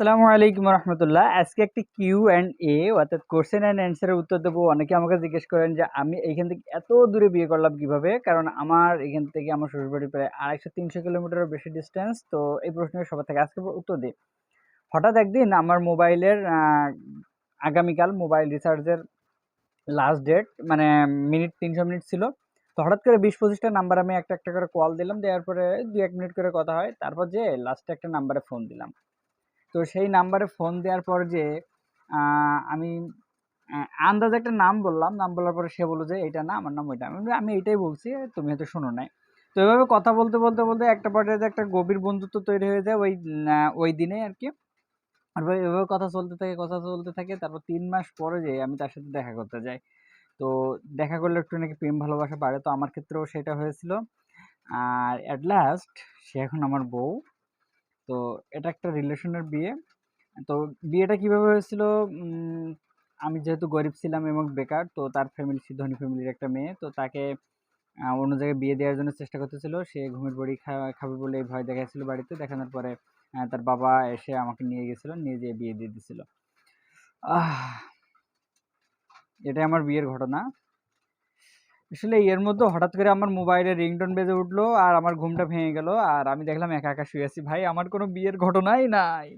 আসসালামু আলাইকুম রহমতুল্লাহ। আজকে একটি কিউ অ্যান্ড এ অর্থাৎ কোশ্চেন অ্যান্ড অ্যান্সারের উত্তর দেবো। অনেকে আমাকে জিজ্ঞেস করেন যে, আমি এইখান থেকে এত দূরে বিয়ে করলাম কীভাবে? কারণ আমার এখান থেকে আমার শ্বশুরবাড়ি প্রায় আড়াইশো তিনশো কিলোমিটারের বেশি ডিস্টেন্স তো এই প্রশ্নের সবার থেকে আজকে উত্তর দিই। হঠাৎ একদিন আমার মোবাইলের আগামীকাল মোবাইল রিচার্জের লাস্ট ডেট মানে মিনিট তিনশো মিনিট ছিল। তো হঠাৎ করে বিশ পঁচিশটা নাম্বার আমি একটা একটা করে কল দিলাম। দেওয়ার পরে দু এক মিনিট করে কথা হয়। তারপর যে লাস্টে একটা নাম্বারে ফোন দিলাম। তো সেই নাম্বারে ফোন দেওয়ার পর যে আমি আন্দাজে একটা নাম বললাম। নাম বলার পরে সে বলল যে এটা না, আমার নাম ওইটা। আমি আমি বলছি, তুমি হয়তো শোনো নাই। তো এভাবে কথা বলতে বলতে বলতে একটা পর্যায়ে একটা গভীর বন্ধুত্ব তৈরি হয়ে যায় ওই ওই দিনে আর কি তারপরে এভাবে কথা চলতে থাকে, কথা চলতে থাকে। তারপর তিন মাস পরে যে আমি তার সাথে দেখা করতে যাই। তো দেখা করলে একটু নাকি প্রেম, ভালোবাসা বাড়ে। তো আমার ক্ষেত্রেও সেটা হয়েছিল। আর অ্যাট লাস্ট সে এখন আমার বউ। তো এটা একটা রিলেশনের বিয়ে। তো বিয়েটা কীভাবে হয়েছিল? আমি যেহেতু গরিব ছিলাম এবং বেকার, তো তার ফ্যামিলি ধনী ফ্যামিলির একটা মেয়ে। তো তাকে অন্য জায়গায় বিয়ে দেওয়ার জন্য চেষ্টা করতেছিল সে ঘুমের বাড়ি খাবে বলে ভয় দেখাচ্ছিল বাড়িতে। দেখানোর পরে তার বাবা এসে আমাকে নিয়ে গেছিল, নিয়ে যেয়ে বিয়ে দিয়ে দিছিল। এটাই আমার বিয়ের ঘটনা। আসলে এর মধ্যে হঠাৎ করে আমার মোবাইলে রিংটোন বেজে উঠল আর আমার ঘুমটা ভেঙে গেল আর আমি দেখলাম একা একা শুয়ে আছি। ভাই, আমার কোনো বিয়ের ঘটনাই নাই।